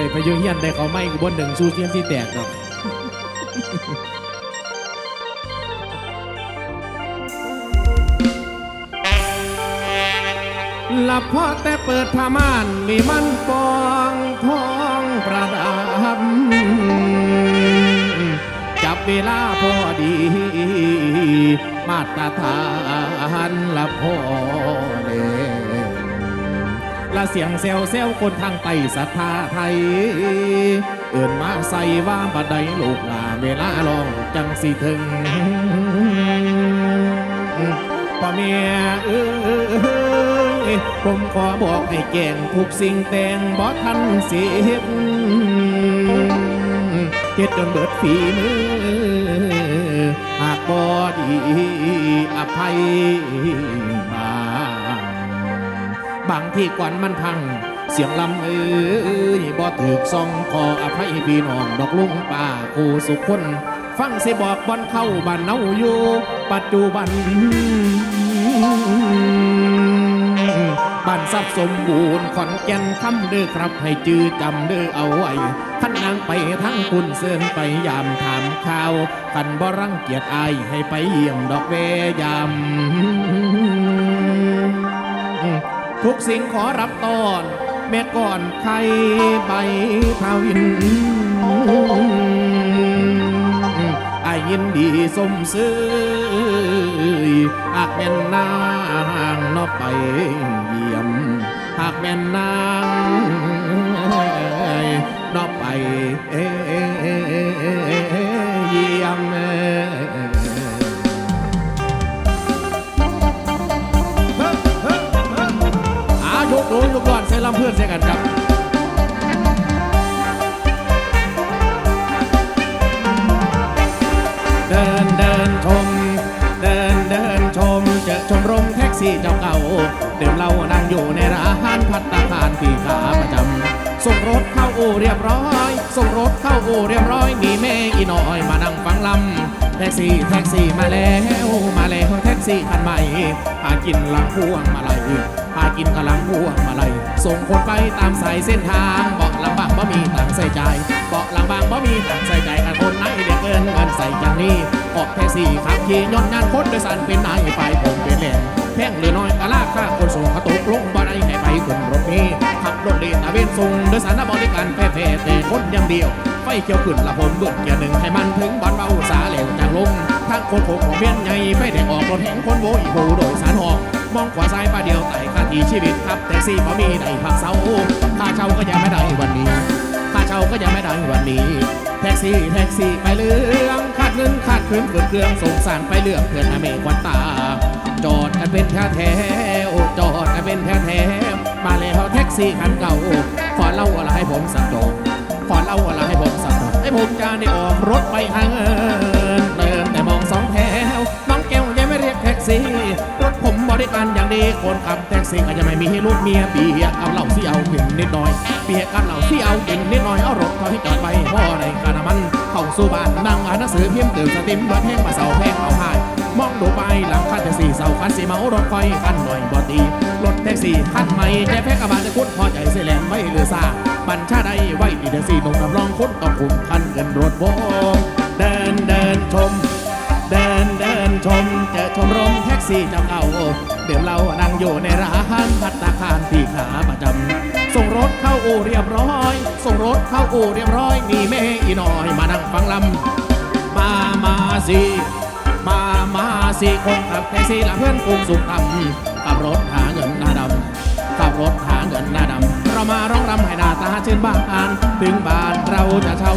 ได้ไปอยืนยันได้เขาไม่กูบนหนึ่งสู้เสียงที่แตกดอกหลับพอแต่เปิดผ้าม่านมีมันปองทองประดับ จับเวลาพอดี มาตรฐานหละพอเดละเสียงเซลเซลคนทางไตศรัทธาไทย เอิ่นมาใส่ว่าบัดใดลูกลาเวลาลองจังสิถึงพ่อเมียเอ้ยผมขอบอกให้แก่งทุกสิ่งแต่งบ่ทันเสียดเฮ็ดจนเบิดฝีมือ หากบ่ดีอภัย บางที่กวนมันพัง เสียงลำเอ้ยบ่ถูกซองขออภัยพี่น้องดอกลุงป้ากูสุขคน ฟังสิบอกบอนเข้าบ้านเนาอยู่ปัจจุบันบ้านทรัพย์สมบูรณ์ขอนแก่นคำเด้อครับ ให้จื้อจำเด้อเอาไว้ขันนางไปทั้งคุณเสินไปยามถามข่าวขันบ่รังเกียจอายให้ไปเยี่ยมดอกเวยาม ทุกสิ่งขอรับตอนแม่ก่อนใครใบพาวินอายยินดีสมซื้อหากแม่นนางนอไปเยี่ยม หากแม่นนางนอไปเลยกก่อนใส่ลำเพื่อนใส่กันครับเดินเดินชม เดินเดินชม เจอชมรมแท็กซี่เจ้าเก่าเดิมเรานั่งอยู่ในร้านพัตตาคารที่ขาประจำส่งรถเข้าอู่เรียบร้อยส่งรถเข้าอู่เรียบร้อยมีแม่อีน้อยมานั่งฟังลำแท็กซี่แท็กซี่มาแล้ว มาแล้วแท็กซี่คันใหม่พากินลังพวงมาลัย กินกำลังพวงมาลัยส่งคนไปตามสายเส้นทางเบาะหลังบางบ่มีตังใส่ใจเบาะหลังบางบ่มีตังใส่ใจกันคนไหนเด็กเกินเงินใส่จังนี้ออกแท็กซี่ขับขี่ย้อนงานคนโดยสารเป็นนายไปผมเป็นแหล่งแพงหรือน้อยกะลาค่าคนส่งเขาตุกลงบ่ได้ให้ไปขึ้นรถนี้ขับรถเดตะเวนส่งโดยสารบริการแพ้ๆแต่คนอย่างเดียวไฟเขียวขึ้นละผมเบื่อเกียร์หนึ่งให้มันถึงบ้านเบาสาเหลวจากลงทางโค้งของเมียนใหญ่ไฟแดงออกรถแห่งคนโวยโหโดยสารหอก มองขวาซ้ายป้าเดียวไต่ค่าทีชีวิตครับแท็กซี่พอมีได้พักเสาค่าเช่าก็ยังไม่ได้วันนี้ค่าเช่าก็ยังไม่ได้วันนี้ แท็กซี่แท็กซี่ไปเรื่องขาดเงินขาดคืนเกิดเครื่องสงสารไปเรื่องเพื่อนอเมควันตา จอดกันเป็นแถวแถวจอดกันเป็นแถวแถวมาแล้วแท็กซี่คันเก่าขอเล่าอะไรให้ผมสักโดดขอเล่าอะไรให้ผมสักโดดให้ผมจะได้ออกรถไปหาเงินเดินแต่มองสองแถวน้องแก้วยังไม่เรียกแท็กซี่ ผมบริการอย่างดีคนขับแท็กซี่ก็ยังไม่มีลูกเมียเบียเอาเหล้าที่เอากินนิดหน่อยเบียกันเหล้าที่เอากินนิดหน่อยเอารถเขาให้จอดไปพ่อในกาน้ำมันเข้าสู่บ้านนั่งอ่านหนังสือพิมพ์ตื่นสติมเบิดแห้งมาเสาแพงเอาหายมองดูไปหลังคันแท็กซี่เสาคันสีเมารถไฟคันหน่อยบอดีรถแท็กซี่คันใหม่แจ๊แพ้กระบาจะคุ้นพอใจเสียแหลมไม่เหลือซาบัญชาใดไว้ดีแท็กซี่ตรงกับรองคุ้นต้องคุมคันเงินรถโบงเดินเดินชม เดินเดินชม เจอชมรมแท็กซี่เจ้าเก่าเดี๋ยวเรานั่งอยู่ในร้านพัตตาคารที่ขาประจำส่งรถเข้าอู่เรียบร้อย ส่งรถเข้าอู่เรียบร้อย มีแม่อีน้อยมานั่งฟังลำมามาสิมามาสิคนขับแท็กซี่ละเพื่อนกรุงสุขทำขับรถหาเงินหน้าดำขับรถหาเงินหน้าดำเรามาร้องรำให้หน้าตาเช่นบานถึงบ้านเราจะเช่า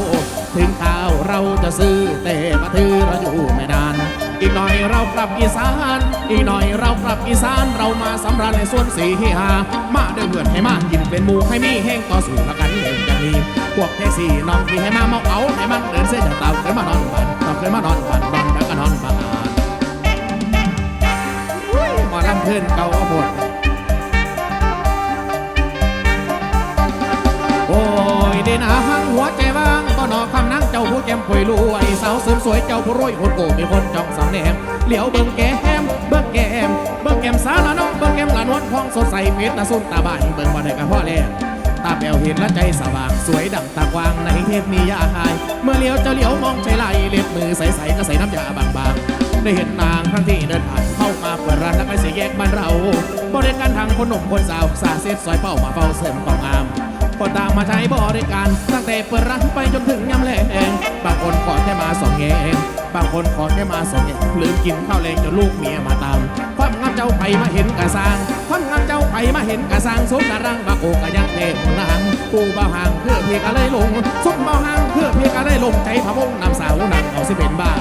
ถึงข้าวเราจะซื้อแต่มาถือเราอยู่ไม่นาน อีกหน่อยเรากลับอีสาน อีกหน่อยเรากลับอีสานเรามาสำราญในส่วนสีหามาเดินเพื่อนให้มากินเป็นหมูให้มีแห้งต่อสู่ละกันเองอย่างนี้พวกแท็กซี่น้องที่ให้มาเมาเอาให้มันเดินเส้นจากเต่าเคยมานอนบ้านเต่าเคยมานอนบ้านบ้านแล้วก็นอนบ้านหุยหมอลำเพื่อนเก่าเอาหมดโอ้ยเดนาหังหัวใจว่าง ก้มป่วยรวยสาวเสริมสวยเจ้าผู้รวยคนโกมีคนจ้องสองแนมเหลียวเบิ่งแก้มเบิ่งแก้มเบิ่งแก้มสาวละน้องเบิ่งแก้มละนวลพองสดใสเพชรตาสุ่มตาบานเบิ่งบ่ได้กับพ่อแลตาแป๋วเห็นและใจสว่างสวยดังตากวางในเทพนิยาย เมื่อเลี้ยวจะเลี้ยวมองใจไหลเล็บมือใสๆก็ใส่น้ำยาบางๆ ได้เห็นนางครั้งที่เดินผ่านเข้ามาเปิดร้านแล้วก็เสียแยกบ้านเรา บริการทางคนหนุ่มคนสาวสาเซตซอยเป้ามาเฝ้าเสริมความงาม ก็ตามมาใช้บริการ ตั้งแต่เปิดร้านไปจนถึงยำแลงบางคนขอแค่มาสองแงงบางคนขอแค่มาสองแงงลืมกินข้าวแรงจนลูกเมียมาตาม ความงามเจ้าไผมาเห็นกะสร้างความงามเจ้าไผมาเห็นกะสร้างสมนารังบาโกกะยังเทพนางปูเบาหางเพื่อเพียกะเลยลงสมเบาหางเพื่อเพียกะเลยลงใจพะวงนำสาวนังเอาสิเป็นบ้า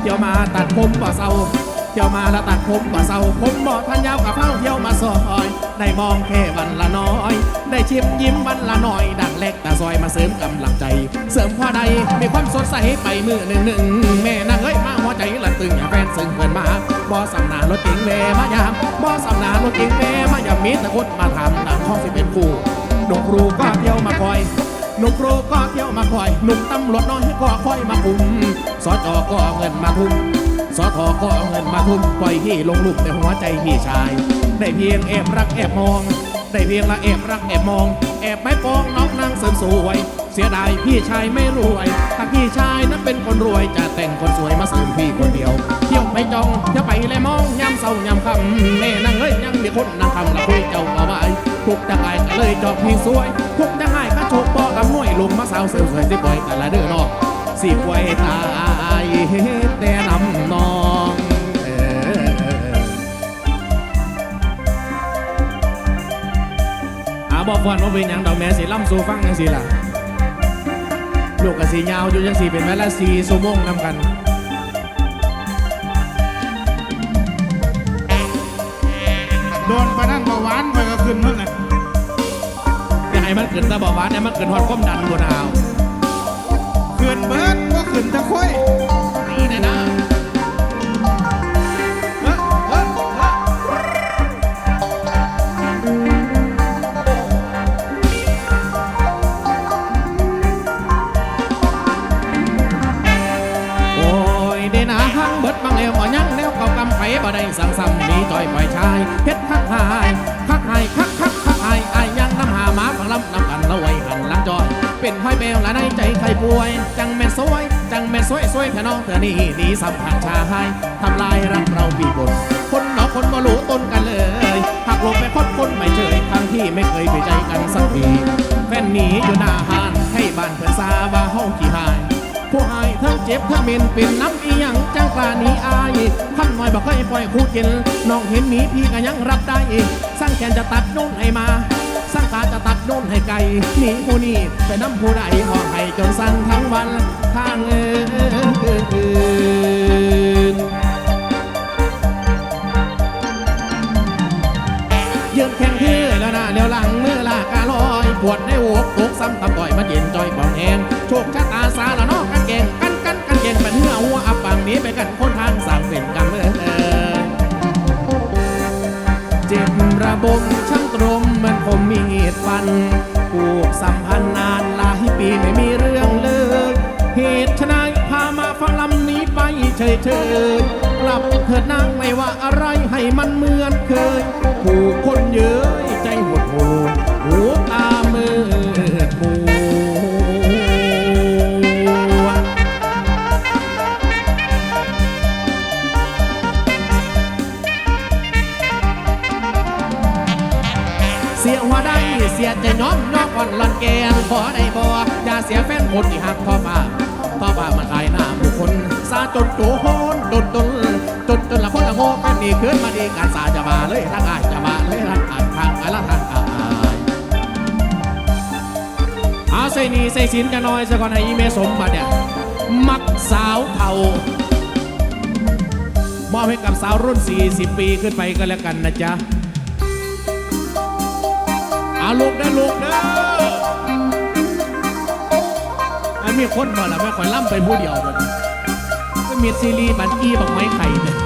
เที่ยวมาตัดผมบ่เศร้า ที่ยวมาล้วตัดผมบ่เศร้าผมบ่ทันยาวกับเฝ้าเที่ยวมาซอย ได้มองแค่วันละน้อย ได้ชิมยิ้มวันละน้อย ดังเล็กแต่ซอยมาเสริมกำลังใจ เสริมพอใดมีความสดใสไปมือหนึ่งหนึ่งแม่นางเอ้ยมาหัวใจละตึงอย่าแฟนซึ่งเกินมาบ่สำนารถเก๋งแม่มายามบ่สำนารถเก๋งแม่มายามมีแต่คนมาทำดังข้อสิเป็นคู่ดกครูก็เที่ยวมาคอยหนุ่มครูก็เที่ยวมาคอยหนุ่มตำรวจน้อยก็คอยมาคุมสจอก็เงินมาทุ่ม สอทอก็เอาเงินมาทุ่มปล่อยพี่ลงลุมในหัวใจพี่ชาย ได้เพียงแอบรักแอบมอง ได้เพียงละแอบรักแอบมอง แอบไม่ปองน้องนางเสริมสวย เสียดายพี่ชายไม่รวยถ้าพี่ชายนั้นเป็นคนรวยจะแต่งคนสวยมาเสริมพี่คนเดียว เที่ยวไปจองเที่ยวไปเลยมองยามเศร้ายามค่ำแม่นางเอ้ยยังมีคนนางคำละคุยเจ้าเอาไว้ทุกจะไงก็เลยจอบพี่สวยทุกจะให้ก็โชคบอกับหน่วยลุงมาสาวเสริมสวยสิปล่อยแต่ละเด้อนอกสิป่วยตายแต่นำ บอกก่อนว่าเป็นหยังดอกแม่สิล่ำสู่ฟังยังสิล่ะลูกกับสียาวอยู่ยังสีเป็นแม่ละสีสุโมงนำกันโดนปะนั่นเบาหวานไปก็ขึ้นมึงอะอย่าให้มันเกินตาบอกว่าเนี่ยมันเกินหอดความดันบนเอาขึ้นเบิดก็ขึ้นจะค่อยนี่แน่นะ เป็นห้อยแมวละในใจใครป่วย จังแม่สวย จังแม่สวยสวยแค่น้องเธอนี่ดีสำคัญชาให้ทำลายรักเราปีบน คนเนาะคนบ่รู้ต้นกันเลยหักลงไปคดคนไม่เฉยทั้งที่ไม่เคยไปใจกันสักทีแฟนหนีอยู่หน้าห้านให้บ้านเพื่อนซาว่าเฮาขี้หายผู้หายทั้งเจ็บทั้งเม็นเป็นน้ำอีหยังจังกล้าหนีอายท่านหน่อยบอกให้ปล่อยคู่กินน้องเห็นหมีพี่ก็ยังรับได้สร้างแขนจะตัดโน่นให้มาสร้างขาจะตัด โน่นให้ไกลหนีผู้นี้ไปน้ำผู้ใดห้อให้จนสั่นทั้งวันทางเอินยืนแข่งคือแล้วน้าเลี้ยวหลังเมื่อลากาลอยปวดในหัวอกซ้ำตำต่อยมาเย็นจอยปองแหงโชคชะตาสาละนอกกันเก่งกันกันกันเก่งเป็นเหือหัวอับปังหนี้ไปกันคนทางสั่งเป็นกรรมเออเจ็บระบม ตรมเหมันผมมีดฟันผูกสัมพันธ์นานหลายปีไม่มีเรื่องเลิกเหตุชนายพามาฟังลำนี้ไปเฉยเฉยๆกลับเถิดนางไม่ว่าอะไรให้มันเหมือนเคยผู้ จนโจโหนจนจนจนจนละคนละโง่กันนี่คืนมาดีการสาจะมาเลยทั้งอายจะมาเลยทั้งอายทางอายละทางอายเอาใส่หนี่ใส่สินกันหน่อยสะก่อนให้อีเมสมบัติเนี่ยมักสาวเท่ามอบให้กับสาวรุ่น 40 ปีขึ้นไปก็แล้วกันนะจ๊ะเอาลูกเด้อลูกเด้ออันมีคนมาแล้วแม่ข่อยล่ำไปผู้เดียวเลย เมีซีรีส์บันอี้บักไม้ไข่เนี่ย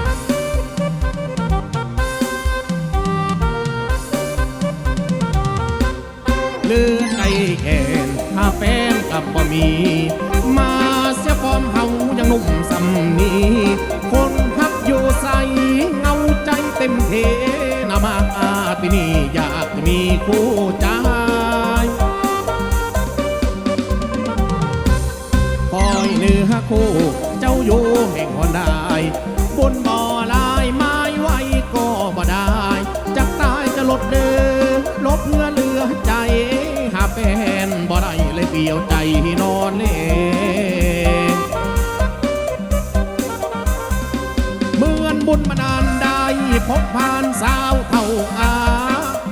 เลือใจแขนถ้าแฟนกับบ่มี มาเสียฟอมเฮายังหนุ่มสำนีคน ใจนอนเลเหมือนบุญมานานได้พบผ่านสาวเท่าอา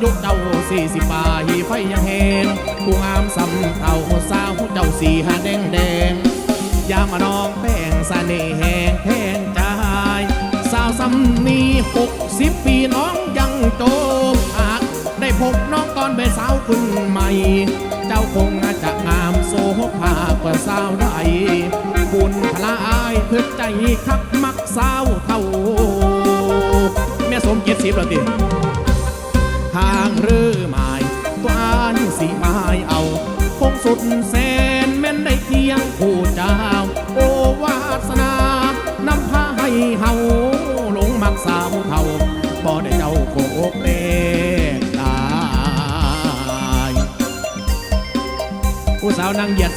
ยุเจ้าสี่สิบปลายไฟยังเห็นผู้งามสำเท่าสาวเจ้าสี่หาแดงแดงยามาน้องแป้งสเสน่ห์แหงแทงใจสาวสำนีหกสิบปีน้องยังโจมหักได้พบน้องตอนเป็นสาวคุณใหม่ ว่าสาวใดบุญพลาอายเพื่อใจคักมักสาวเท่า แม่สมเกียรติสิบแล้วติทางเรือหมายตัวอันสีไม้เอา คงสุดแสน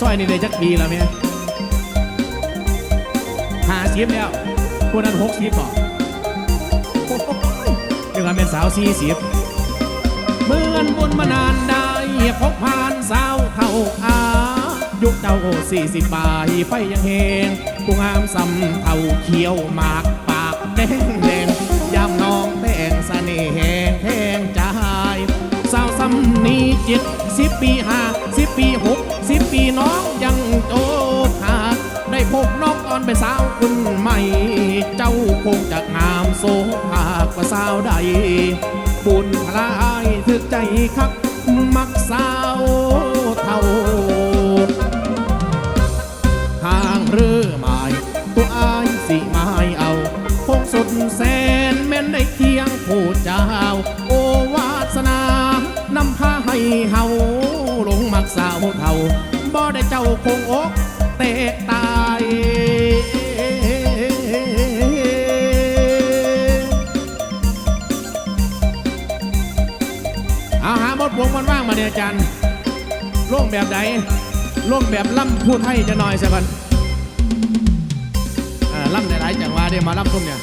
สาวนางเหยียดสร้อยนี่ได้จักปีแล้วแม่ห้าสิบแล้วผู้นั้นหกสิบบ่ยังว่าเป็นสาวสี่สิบเหมือนบุญมานานได้พบผ่านสาวเท่าอายุเจ้าสี่สิบปลายไฟยังเฮงผู้งามสำเท่าเขียวหมากปากแดงแดงยามน้องแป้งเสน่ห์แหงแหงใจสาวสำนีเจ็ด สิบปีห้าสิบปีหกสิบปีน้องยังโจหาได้พบน้องตอนเป็นสาวคุณใหม่ เจ้าคงจะงามโซภากว่าสาวใด บุญพลายถึกใจคัก มักสาวเท่าทางเรือหมายตัวอายสิไม้เอาคงสุดแสนแม่นได้เคียงผู้เจ้า โอวาสนา นำพาให้เฮา มักสาวเท่าบ่ได้เจ้าคงอกเตะตายเอาหาบทวงมันว่างมาเนี่ยอาจารย์ล่วงแบบไหนล่วงแบบล่ำพูดให้จะหน่อยสักคนอ่าล่ำหลายๆจังหวะเดี๋ยวมาล่ำทุ่มเนี่ย